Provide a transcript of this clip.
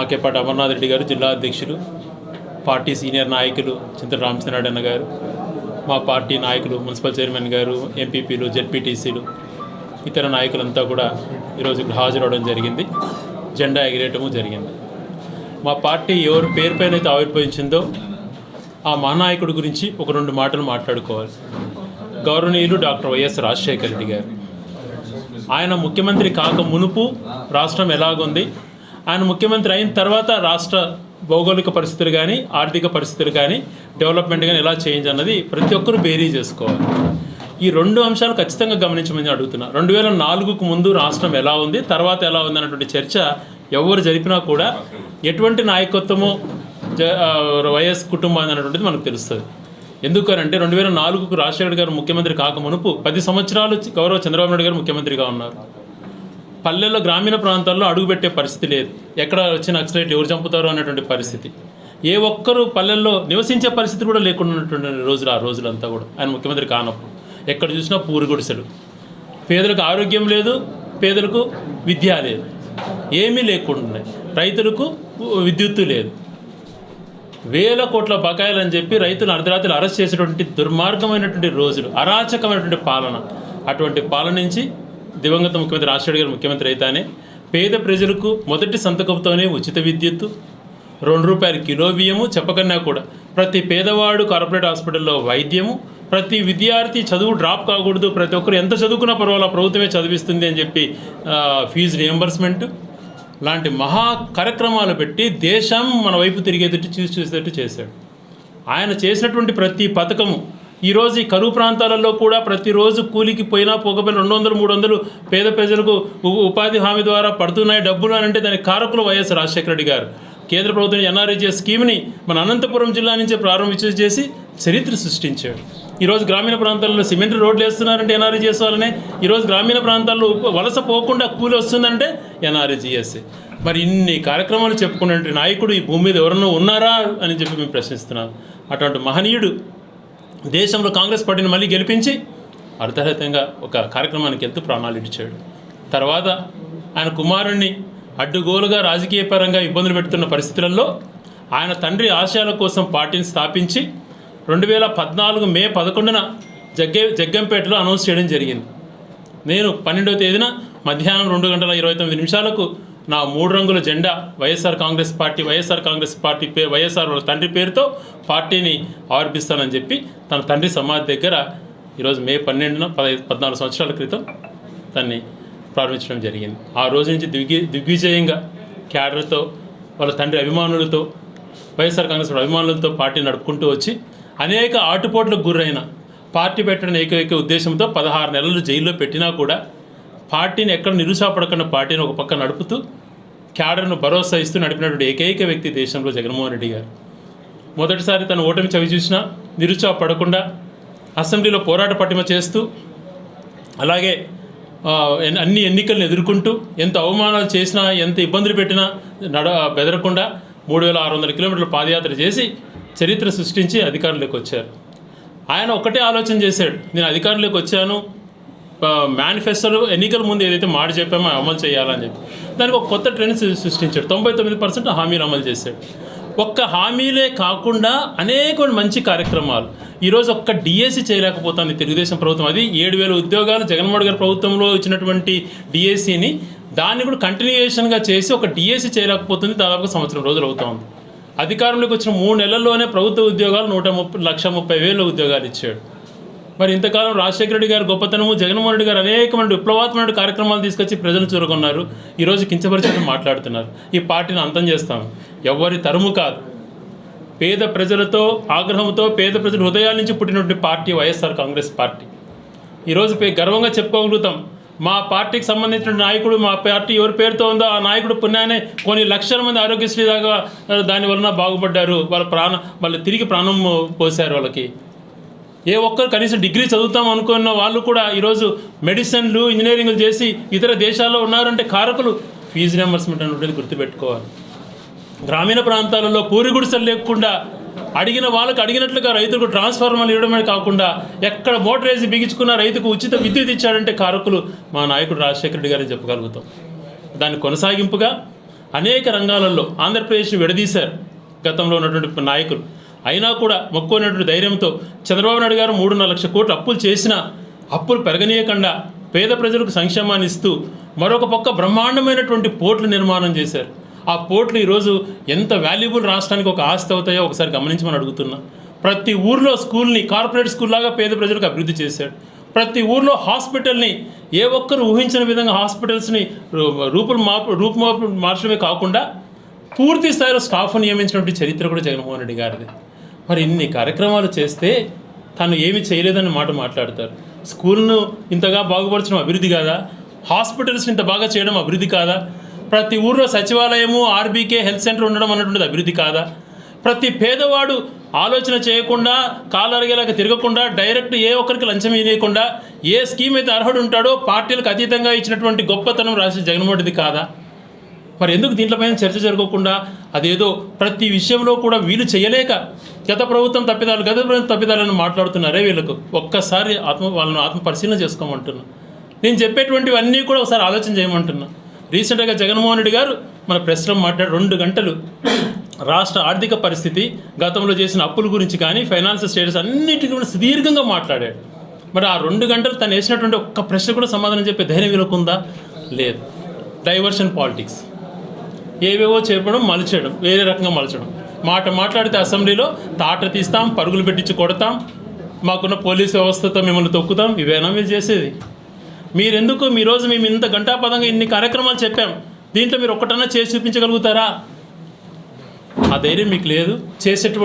ఆకేపాటి అమర్నాథ్ రెడ్డి గారు జిల్లా అధ్యక్షులు పార్టీ సీనియర్ నాయకులు చింతల రామచంద్రనాయుడు అన్న గారు మా పార్టీ నాయకులు మున్సిపల్ చైర్మన్ గారు ఎంపీపీలు జెడ్పీటీసీలు ఇతర నాయకులంతా కూడా ఈరోజు ఇక్కడ హాజరవడం జరిగింది. జెండా ఎగిరేయటము జరిగింది. మా పార్టీ ఎవరి పేరుపైన అయితే ఆవిర్భవించిందో ఆ మహానాయకుడి గురించి ఒక రెండు మాటలు మాట్లాడుకోవాలి. గౌరవనీయులు డాక్టర్ వైఎస్ రాజశేఖర రెడ్డి గారు. ఆయన ముఖ్యమంత్రి కాక మునుపు రాష్ట్రం ఎలాగుంది? ఆయన ముఖ్యమంత్రి అయిన తర్వాత రాష్ట్ర భౌగోళిక పరిస్థితులు కానీ ఆర్థిక పరిస్థితులు కానీ డెవలప్మెంట్ కానీ ఎలా చేంజ్ అన్నది ప్రతి ఒక్కరూ బేరీ చేసుకోవాలి. ఈ రెండు అంశాలు ఖచ్చితంగా గమనించమని అడుగుతున్నా. రెండు వేల నాలుగుకు ముందు రాష్ట్రం ఎలా ఉంది తర్వాత ఎలా ఉంది అన్నటువంటి చర్చ ఎవరు జరిపినా కూడా ఎటువంటి నాయకత్వము జ వైఎస్ కుటుంబాన్ని అనేటువంటిది మనకు తెలుస్తుంది. ఎందుకనంటే రెండు వేల నాలుగుకు రాజశేఖర్ గారు ముఖ్యమంత్రి కాక మునుపు పది సంవత్సరాలు గౌరవ చంద్రబాబు నాయుడు గారు ముఖ్యమంత్రిగా ఉన్నారు. పల్లెల్లో గ్రామీణ ప్రాంతాల్లో అడుగుపెట్టే పరిస్థితి లేదు. ఎక్కడ వచ్చి నక్సలైట్ ఎవరు చంపుతారో అనేటువంటి పరిస్థితి. ఏ ఒక్కరు పల్లెల్లో నివసించే పరిస్థితి కూడా లేకుండా ఉన్నటువంటి రోజులు ఆ రోజులంతా కూడా. ఆయన ముఖ్యమంత్రి కానప్పుడు. ఎక్కడ చూసినా పూరి గుడిసెలు. పేదలకు ఆరోగ్యం లేదు పేదలకు విద్య లేదు. ఏమీ లేకుండా రైతులకు విద్యుత్తు లేదు. వేల కోట్ల బకాయిలు అని చెప్పి రైతులు అర్ధరాత్రులు అరెస్ట్ చేసేటువంటి దుర్మార్గమైనటువంటి రోజులు అరాచకమైనటువంటి పాలన. అటువంటి పాలన నుంచి దివంగత ముఖ్యమంత్రి రాజశేఖర్ గారు ముఖ్యమంత్రి అయితేనే పేద ప్రజలకు మొదటి సంతకంతోనే ఉచిత విద్యుత్తు రెండు రూపాయల కిలో బియ్యము చెప్పకన్నా కూడా. ప్రతి పేదవాడు కార్పొరేట్ హాస్పిటల్లో వైద్యము ప్రతి విద్యార్థి చదువు డ్రాప్ కాకూడదు ప్రతి ఒక్కరు ఎంత చదువుకున్నా పర్వాలా ప్రభుత్వమే చదివిస్తుంది అని చెప్పి ఫీజు రియంబర్స్మెంట్ లాంటి మహా కార్యక్రమాలు పెట్టి దేశం మన వైపు తిరిగేటట్టు చూసి చూసేటట్టు చేశాడు. ఆయన చేసినటువంటి ప్రతి పథకము ఈరోజు ఈ కరువు ప్రాంతాలలో కూడా ప్రతిరోజు కూలికి పోయినా పోకపోయినా రెండు వందలు మూడు వందలు పేద ప్రజలకు ఉపాధి హామీ ద్వారా పడుతున్నాయి డబ్బులు అని అంటే దానికి కారకులు వైఎస్ రాజశేఖర రెడ్డి గారు. కేంద్ర ప్రభుత్వం ఎన్ఆర్ఐజే స్కీమ్ని మన అనంతపురం జిల్లా నుంచే ప్రారంభించి చేసి చరిత్ర సృష్టించాడు ఈరోజు గ్రామీణ ప్రాంతాల్లో సిమెంట్ రోడ్లు వేస్తున్నారంటే ఎన్ఆర్జిఎస్ వాళ్ళనే ఈరోజు గ్రామీణ ప్రాంతాల్లో వలస పోకుండా కూలి వస్తుందంటే ఎన్ఆర్ఈజీఎస్ మరి ఇన్ని కార్యక్రమాలు చెప్పుకునే నాయకుడు ఈ భూమి మీద ఎవరన్నా ఉన్నారా అని చెప్పి మేము ప్రశ్నిస్తున్నాం. అటువంటి మహనీయుడు దేశంలో కాంగ్రెస్ పార్టీని మళ్ళీ గెలిపించి అర్ధరహితంగా ఒక కార్యక్రమానికి వెళ్తూ ప్రాణాలు ఇచ్చాడు. తర్వాత ఆయన కుమారుణ్ణి అడ్డుగోలుగా రాజకీయ పరంగా ఇబ్బందులు పెడుతున్న పరిస్థితులలో ఆయన తండ్రి ఆశయాల కోసం పార్టీని స్థాపించి రెండు వేల పద్నాలుగు మే పదకొండున జగ్గే జగ్గంపేటలో అనౌన్స్ చేయడం జరిగింది. నేను పన్నెండవ తేదీన మధ్యాహ్నం రెండు గంటల ఇరవై తొమ్మిది నిమిషాలకు నా మూడు రంగుల జెండా వైఎస్ఆర్ కాంగ్రెస్ పార్టీ వైఎస్ఆర్ కాంగ్రెస్ పార్టీ పే వైఎస్ఆర్ వాళ్ళ తండ్రి పేరుతో పార్టీని ఆర్పిస్తానని చెప్పి తన తండ్రి సమాధి దగ్గర ఈరోజు మే పన్నెండున పదహైదు పద్నాలుగు సంవత్సరాల క్రితం దాన్ని ప్రారంభించడం జరిగింది. ఆ రోజు నుంచి దిగ్వి దిగ్విజయంగా క్యాడర్తో వాళ్ళ తండ్రి అభిమానులతో వైఎస్ఆర్ కాంగ్రెస్ అభిమానులతో పార్టీ నడుపుకుంటూ వచ్చి అనేక ఆటుపోట్లకు గురైన పార్టీ పెట్టడం ఏకైక ఉద్దేశంతో పదహారు నెలలు జైల్లో పెట్టినా కూడా పార్టీని ఎక్కడ నిరుత్సాహపడకుండా పార్టీని ఒక పక్క నడుపుతూ క్యాడర్ను భరోసా ఇస్తూ నడిపినటువంటి ఏకైక వ్యక్తి దేశంలో జగన్మోహన్ రెడ్డి గారు. మొదటిసారి తన ఓటమి చవి చూసినా నిరుత్సాహపడకుండా అసెంబ్లీలో పోరాట పటిమ చేస్తూ అలాగే అన్ని ఎన్నికలను ఎదుర్కొంటూ ఎంత అవమానాలు చేసినా ఎంత ఇబ్బందులు పెట్టినా నడ బెదరకుండా మూడు వేల ఆరు వందల కిలోమీటర్ల పాదయాత్ర చేసి చరిత్ర సృష్టించి అధికారంలోకి వచ్చారు. ఆయన ఒకటే ఆలోచన చేశాడు నేను అధికారంలోకి వచ్చాను మేనిఫెస్టోలో ఎన్నికల ముందు ఏదైతే మాట చెప్పామో అమలు చేయాలని చెప్పి. దానికి ఒక కొత్త ట్రెండ్స్ సృష్టించాడు. తొంభై తొమ్మిది పర్సెంట్ హామీలు అమలు చేశాడు. ఒక్క హామీలే కాకుండా అనేక మంచి కార్యక్రమాలు. ఈరోజు ఒక్క డిఎస్సి చేయలేకపోతుంది తెలుగుదేశం ప్రభుత్వం. అది ఏడు వేల ఉద్యోగాలు జగన్మోహన్ గారి ప్రభుత్వంలో ఇచ్చినటువంటి డిఎస్సిని దాన్ని కూడా కంటిన్యూయేషన్గా చేసి ఒక డిఎస్సి చేయలేకపోతుంది దాదాపు సంవత్సరం రోజులు అవుతోంది అధికారంలోకి వచ్చిన మూడు నెలల్లోనే ప్రభుత్వ ఉద్యోగాలు నూట ముప్పై లక్ష ముప్పై వేల ఉద్యోగాలు ఇచ్చాడు. మరి ఇంతకాలం రాజశేఖర రెడ్డి గారి గొప్పతనము జగన్మోహన్ రెడ్డి గారు అనేకమైన విప్లవాత్మక కార్యక్రమాలు తీసుకొచ్చి ప్రజలు చూరగొన్నారు. ఈరోజు కించపరిచి మాట్లాడుతున్నారు. ఈ పార్టీని అంతం చేస్తాం. ఎవరి తరుము కాదు. పేద ప్రజలతో ఆగ్రహంతో పేద ప్రజల హృదయాల నుంచి పుట్టినటువంటి పార్టీ వైఎస్ఆర్ కాంగ్రెస్ పార్టీ. ఈరోజు పే గర్వంగా చెప్పుకోగలుగుతాం. మా పార్టీకి సంబంధించిన నాయకుడు మా పార్టీ ఎవరి పేరుతో ఉందో ఆ నాయకుడు పుణ్యానే కొన్ని లక్షల మంది ఆరోగ్యశ్రీ దాకా దాని వలన బాగుపడ్డారు. వాళ్ళ ప్రాణం వాళ్ళు తిరిగి ప్రాణం పోశారు వాళ్ళకి. ఏ ఒక్కరు కనీసం డిగ్రీ చదువుతాం అనుకున్న వాళ్ళు కూడా ఈరోజు మెడిసిన్లు ఇంజనీరింగ్లు చేసి ఇతర దేశాల్లో ఉన్నారంటే కారకులు ఫీజు రియంబర్స్మెంట్ అనేది గుర్తుపెట్టుకోవాలి. గ్రామీణ ప్రాంతాలలో పూరి గుడిసెలు లేకుండా అడిగిన వాళ్ళకి అడిగినట్లుగా రైతులకు ట్రాన్స్ఫార్మర్లు ఇవ్వడమే కాకుండా ఎక్కడ మోటార్ వేసి బిగించుకున్న రైతుకు ఉచిత విద్యుత్ ఇచ్చాడంటే కారకులు మా నాయకుడు రాజశేఖర రెడ్డి గారిని చెప్పగలుగుతాం. దాని కొనసాగింపుగా అనేక రంగాలలో ఆంధ్రప్రదేశ్ని విడదీశారు గతంలో ఉన్నటువంటి నాయకులు. అయినా కూడా మొక్కునేటువంటి ధైర్యంతో చంద్రబాబు నాయుడు గారు మూడున్నర లక్షల కోట్లు అప్పులు చేసినా అప్పులు పెరగనీయకుండా పేద ప్రజలకు సంక్షేమాన్ని ఇస్తూ మరొక పక్క బ్రహ్మాండమైనటువంటి పోర్టులు నిర్మాణం చేశారు. ఆ పోర్టులు ఈరోజు ఎంత వాల్యుబుల్ రాష్ట్రానికి ఒక ఆస్తి అవుతాయో ఒకసారి గమనించమని అడుగుతున్నా. ప్రతి ఊర్లో స్కూల్ని కార్పొరేట్ స్కూల్ లాగా పేద ప్రజలకు అభివృద్ధి చేశాడు ప్రతి ఊర్లో హాస్పిటల్ని ఏ ఒక్కరు ఊహించిన విధంగా హాస్పిటల్స్ని రూ- రూపులు మార్పు రూపుమాపు మార్చడమే కాకుండా పూర్తి స్థాయిలో స్టాఫ్ నియమించినటువంటి చరిత్ర కూడా జగన్మోహన్ రెడ్డి గారిది. మరి ఇన్ని కార్యక్రమాలు చేస్తే తను ఏమి చేయలేదని మాట మాట్లాడతారు. స్కూల్ను ఇంతగా బాగుపరచడం అభివృద్ధి కాదా? హాస్పిటల్స్ ఇంత బాగా చేయడం అభివృద్ధి కాదా? ప్రతి ఊర్లో సచివాలయము ఆర్బీకే హెల్త్ సెంటర్ ఉండడం అన్నటువంటిది అభివృద్ధి కాదా? ప్రతి పేదవాడు ఆలోచన చేయకుండా కాలరిగేలాగా తిరగకుండా డైరెక్ట్ ఏ ఒక్కరికి లంచం ఇవ్వకుండా ఏ స్కీమ్ అయితే అర్హుడు ఉంటాడో పార్టీలకు అతీతంగా ఇచ్చినటువంటి గొప్పతనం రాసి జగన్మోహన్ది కాదా? మరి ఎందుకు దీంట్లపైన చర్చ జరగకుండా అదేదో ప్రతి విషయంలో కూడా వీలు చేయలేక గత ప్రభుత్వం తప్పిదాలు గత ప్రభుత్వం తప్పిదాలను మాట్లాడుతున్నారే వీళ్ళకు? ఒక్కసారి ఆత్మ వాళ్ళని ఆత్మ పరిశీలన చేసుకోమంటున్నా. నేను చెప్పేటువంటివన్నీ కూడా ఒకసారి ఆలోచన చేయమంటున్నా. రీసెంట్గా జగన్మోహన్ రెడ్డి గారు మన ప్రెస్లో మాట్లాడి రెండు గంటలు రాష్ట్ర ఆర్థిక పరిస్థితి గతంలో చేసిన అప్పుల గురించి కానీ ఫైనాన్షియల్ స్టేటస్ అన్నిటి కూడా సుదీర్ఘంగా మాట్లాడాడు. మరి ఆ రెండు గంటలు తను వేసినటువంటి ఒక్క ప్రశ్న కూడా సమాధానం చెప్పే ధైర్యం వీళ్ళకుందా లేదు. డైవర్షన్ పాలిటిక్స్ ఏవేవో చెప్పడం మలచడం వేరే రకంగా మలచడం. మాట మాట్లాడితే అసెంబ్లీలో తాట తీస్తాం పరుగులు పెట్టించి కొడతాం. మాకున్న పోలీస్ వ్యవస్థతో మిమ్మల్ని తొక్కుతాం. ఇవేనా మీరు చేసేది? మీరెందుకు మీ రోజు మేము ఇంత గంటాపదంగా ఇన్ని కార్యక్రమాలు చెప్పాం? దీంట్లో మీరు ఒక్కటన్నా చేసి చూపించగలుగుతారా? ఆ ధైర్యం మీకు లేదు. చేసేటువంటి